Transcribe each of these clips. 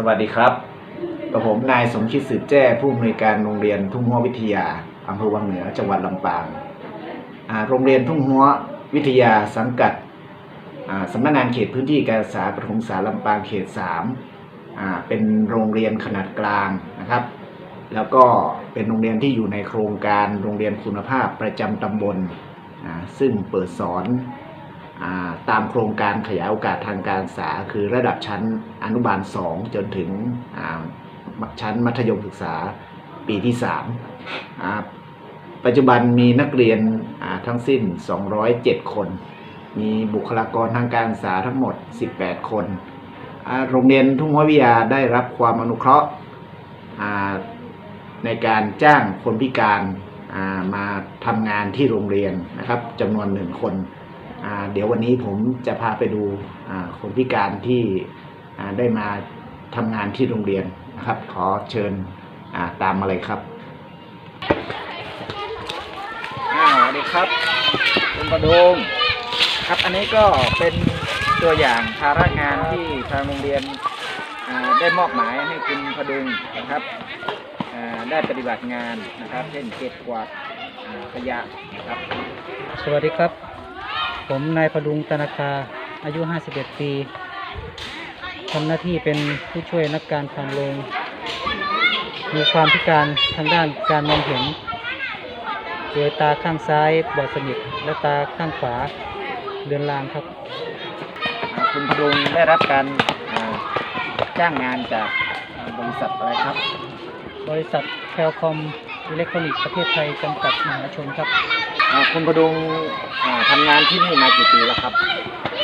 สวัสดีครับกับผมนายสมคิดสืบแจ้ผู้อำนวยการโรงเรียนทุ่งหัววิทยาอำเภอวังเหนือจังหวัดลำปางโรงเรียนทุ่งหัววิทยาสังกัดสำนักงานเขตพื้นที่การศึกษาประถมศึกษาลำปางเขต3าเป็นโรงเรียนขนาดกลางนะครับ แล้วก็เป็นโรงเรียนที่อยู่ในโครงการโรงเรียนคุณภาพประจำตำบลซึ่งเปิดสอน ตามโครงการขยายโอกาสทางการศึกษา คือระดับชั้นอนุบาล 2 จนถึงชั้นมัธยมศึกษาปีที่ 3 ปัจจุบันมีนักเรียนทั้งสิ้น 207 คน มีบุคลากรทางการศึกษาทั้งหมด 18 คน โรงเรียนทุ่งหัววิทยาได้รับความอนุเคราะห์ในการจ้างคนพิการมาทำงานที่โรงเรียนนะครับจำนวนหนึ่งคน เดี๋ยววันนี้ผมจะพาไปดูอ่าคนพิการที่อ่าได้มาทำงานที่โรงเรียนนะครับ ขอเชิญอ่าตามมาเลยครับอ่าสวัสดีครับคุณประดงครับอันนี้ก็เป็นตัวอย่างภาระงานที่ทางโรงเรียนอ่าได้มอบหมายให้คุณพดุงนะครับอ่าได้ปฏิบัติงานนะครับ เช่นเก็บกวาดอ่าขยะนะครับ สวัสดีครับ ผมนายพดุงตนาคา อายุ 51 ปีทำหน้าที่เป็นผู้ช่วยนักการทางโรงมีความพิการทางด้านการมองเห็น โดยตาข้างซ้ายบอดสนิทและตาข้างขวาเดือนลางครับอ่าคุณพดุงได้รับการอ่าจ้างงานจากอ่าบริษัทอะไรครับ บริษัทแคลคอมอิเล็กทรอนิกส์ประเทศไทยจำกัดมหาชนครับอ่า คุณพดุงอ่าทำงานที่นี่มากี่ปีแล้วครับ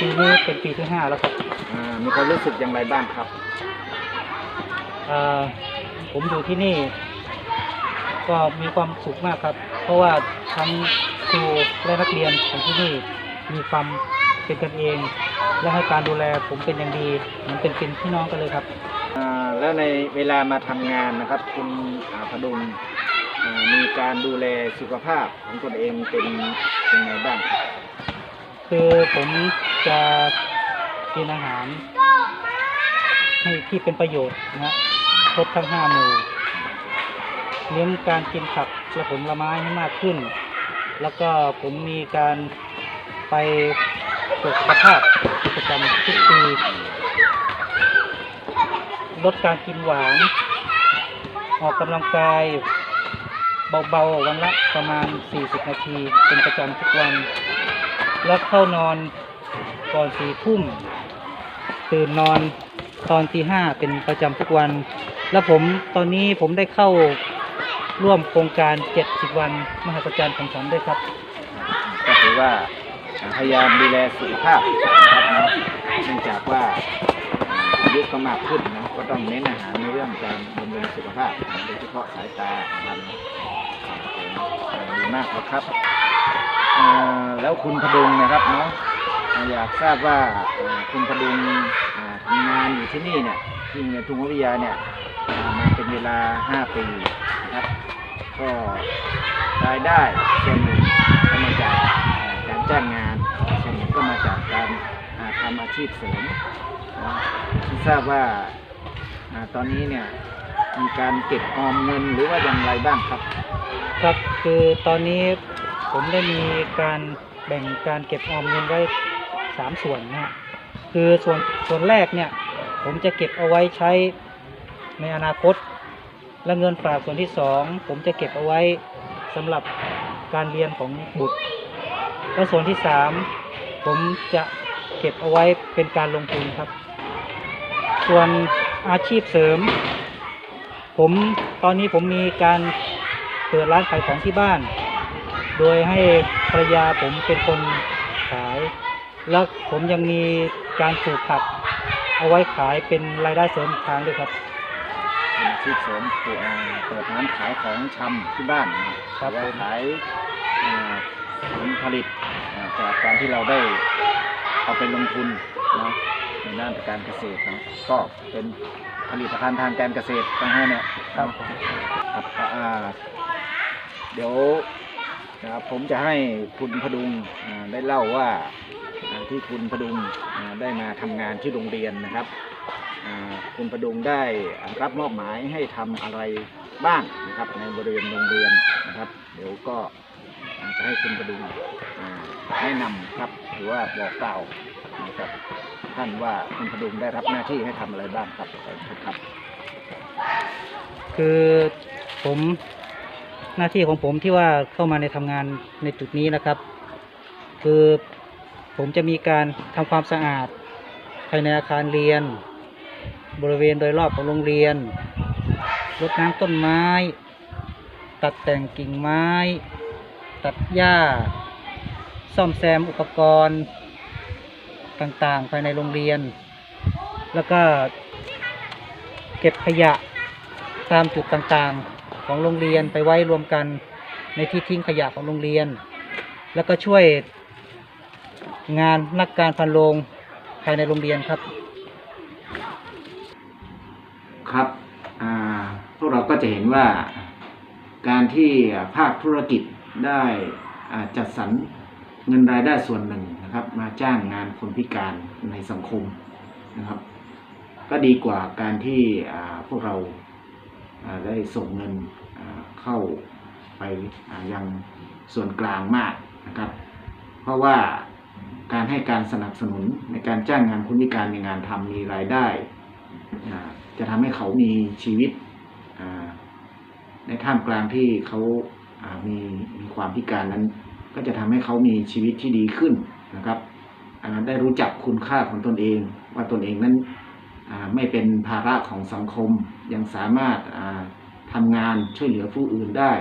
ปีนี้เป็นปีที่5แล้วครับอ่ามีความรู้สึกอย่างไรบ้างครับอ่าผมอยู่ที่นี่ ก็มีความสุขมากครับ เพราะว่าทั้งครูและนักเรียนของที่นี่มีความเป็นกันเอง และให้การดูแลผมเป็นอย่างดีเหมือนเป็นเป็นพี่น้องกันเลยครับอ่าแล้วในเวลามาทำงานนะครับ คุณอ่าพดุงอ่า มีการดูแลสุขภาพของตนเองเป็นยังไงบ้างครับคือผมจะกินอาหาร ให้ที่เป็นประโยชน์นะฮะครบทั้งห้าหมู่เน้นการกินผักและผลไม้ให้มากขึ้น แล้วก็ผมมีการไปตรวจสุขภาพประจำทุกปีลดการกินหวาน ออกกำลังกาย เบาๆวันละประมาณ 40 นาที เป็นประจำทุกวัน แล้วเข้านอนก่อนสี่ทุ่ม ตื่นนอนตอนตีห้าเป็นประจำทุกวัน แล้วผมตอนนี้ผมได้เข้าร่วมโครงการ 70 วัน มหัศจรรย์ของฉันด้วยครับ ก็ถือว่าพยายามดูแลสุขภาพนะครับเนื่องจากว่า ยุก็มากขึ้นนะก็ต้องเน้นอาหารในเรื่องการบำรุงสุขภาพโดยเฉพาะสายตาครับดีมากเลยครับแล้วคุณพดุงนะครับเนาะอยากทราบว่าคุณพดุงทำงานอยู่ที่นี่เนี่ยที่โรงเรียนทุ่งวิทยาเนี่ยมาเป็นเวลา 5 ปีนะครับก็รายได้ส่วนหนึ่งก็มาจากอ่าการจ้างงานส่วนหนึ่งก็มาจากการทำอาชีพเสริมน ที่ทราบว่าอตอนนี้เนี่ยมีการเก็บออมเงินหรือว่าอย่างไรบ้างครับ ครับคือตอนนี้ผมได้มีการแบ่งการเก็บออมเงินไว้สามส่วนนะคือส่วนส่วนแรกเนี่ย ผมจะเก็บเอาไว้ใช้ในอนาคต และเงินฝากส่วนที่สองผมจะเก็บเอาไว้สำหรับการเรียนของบุตร และส่วนที่สามผมจะเก็บเอาไว้เป็นการลงทุนครับ ส่วนอาชีพเสริม ผมตอนนี้ผมมีการเปิดร้านขายของที่บ้าน โดยให้ภรรยาผมเป็นคนขาย แล้วผมยังมีการปลูกผัก เอาไว้ขายเป็นรายได้เสริมอีกทางด้วยครับเป็นอาชีพเสริมปลูกอ่าเปิดร้านขายของชำที่บ้านนะครับหอว่าผมขายอ่าผลผลิตอ่าจากการที่เราได้เอาไปลงทุนเนาะ ในด้านการเกษตรนะก็เป็นผลิตภัณฑ์ทางการเกษตรนะฮะเนี่ยครับครับอ่าเดี๋ยวนะครับผมจะให้คุณพดุงได้เล่าว่าที่คุณพดุงได้มาทำงานที่โรงเรียนนะครับคุณประดุงได้รับมอบหมายให้ทำอะไรบ้างนะครับ ในบริเวณโรงเรียนนะครับ เดี๋ยวก็จะให้คุณประดุงแนะนำครับ หรือว่าบอกกล่าวนะครับท่านว่าคุณประดุงได้รับหน้าที่ให้ทำอะไรบ้างครับขอบคุณครับ คือผมหน้าที่ของผมที่ว่าเข้ามาในทำงานในจุดนี้นะครับ คือผมจะมีการทำความสะอาดภายในอาคารเรียน บริเวณโดยรอบของโรงเรียนรดน้ำต้นไม้ ตัดแต่งกิ่งไม้ ตัดหญ้า ซ่อมแซมอุปกรณ์ต่างๆ ภายในโรงเรียน แล้วก็เก็บขยะตามจุดต่างๆของโรงเรียนไปไว้รวมกันในที่ทิ้งขยะของโรงเรียน แล้วก็ช่วยงานนักการพันโรงภายในโรงเรียนครับ ครับอ่าพวกเราก็จะเห็นว่าการที่ภาคธุรกิจได้จัดสรร เงินรายได้ส่วนหนึ่งนะครับ มาจ้างงานคนพิการในสังคมนะครับ ก็ดีกว่าการที่พวกเราได้ส่งเงินเข้าไปยังส่วนกลางมากนะครับ เพราะว่าการให้การสนับสนุนในการจ้างงานคนพิการมีงานทำมีรายได้ จะทำให้เขามีชีวิตในท่ามกลางที่เขามีมีความพิการนั้น ก็จะทำให้เขามีชีวิตที่ดีขึ้นนะครับได้รู้จักคุณค่าของตนเอง ว่าตนเองนั้นไม่เป็นภาระของสังคม ยังสามารถอ่าทำงานช่วยเหลือผู้อื่นได้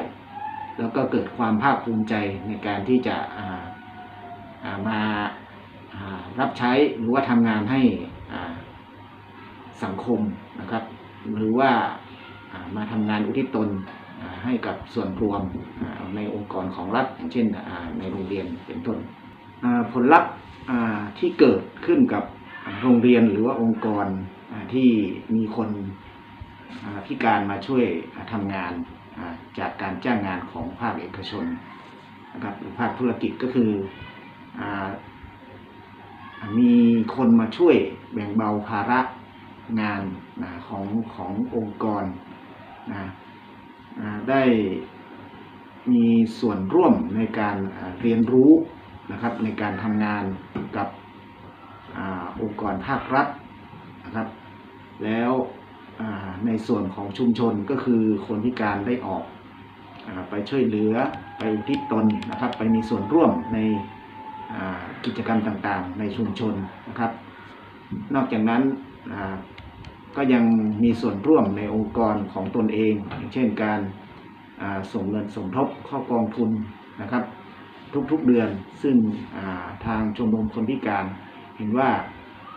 แล้วก็เกิดความภาคภูมิใจในการที่จะมารับใช้หรือว่าทำงานให้สังคมนะครับ หรือว่ามาทำงานอุทิศตน ให้กับส่วนรวมในองค์กรของรัฐอย่างเช่นในโรงเรียนเป็นต้นผลลัพธ์ที่เกิดขึ้นกับโรงเรียนหรือว่าองค์กรที่มีคนพิการมาช่วยอ่าทำงานจากการจ้างงานของภาคเอกชนนะครับหรือภาคธุรกิจก็คืออมีคนมาช่วยแบ่งเบาภาระงานนะของขององค์กรนะ ได้มีส่วนร่วมในการเรียนรู้นะครับในการทำงานกับอองค์กรภาครัฐนะครับ แล้วในส่วนของชุมชนก็คือคนพิการได้ออกอไปช่วยเหลือไปอุทิศตนนะครับ ไปมีส่วนร่วมในกิจกรรมต่างๆ ในชุมชนนะครับ นอกจากนั้น ก็ยังมีส่วนร่วมในองค์กรของตนเอง เช่นการส่งเงินสมทบเข้ากองทุนนะครับ ทุกๆเดือนซึ่งาทางชมรมคนพิการ เห็นว่า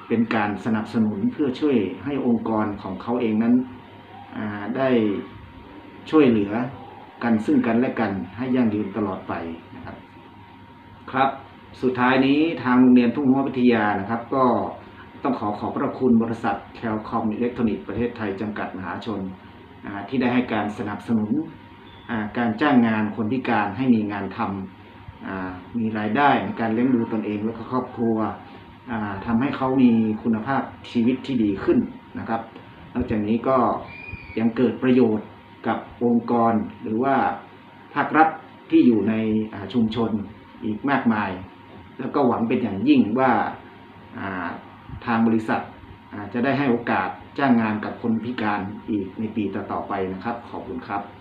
เป็นการสนับสนุนเพื่อช่วยให้องค์กรของเขาเองนั้นได้ช่วยเหลือกันซึ่งกันและกันให้ยั่งยืนตลอดไปนะครับ ครับ สุดท้ายนี้ทางโรงเรียนทุ่งหัววิทยานะครับ ก็ ต้องขอขอบพระคุณบริษัทแคลคอมอิเล็กทรอนิกส์ประเทศไทยจำกัดมหาชน ที่ได้ให้การสนับสนุนการจ้างงานคนพิการให้มีงานทำมีรายได้ในการเลี้ยงดูตนเองและครอบครัวทำให้เขามีคุณภาพชีวิตที่ดีขึ้นนะครับนอกจากนี้ก็ยังเกิดประโยชน์กับองค์กรหรือว่าภาครัฐที่อยู่ในชุมชนอีกมากมาย แล้วก็หวังเป็นอย่างยิ่งว่า ทางบริษัทจะได้ให้โอกาสจ้างงานกับคนพิการอีกในปีต่อๆไปนะครับ ขอบคุณครับ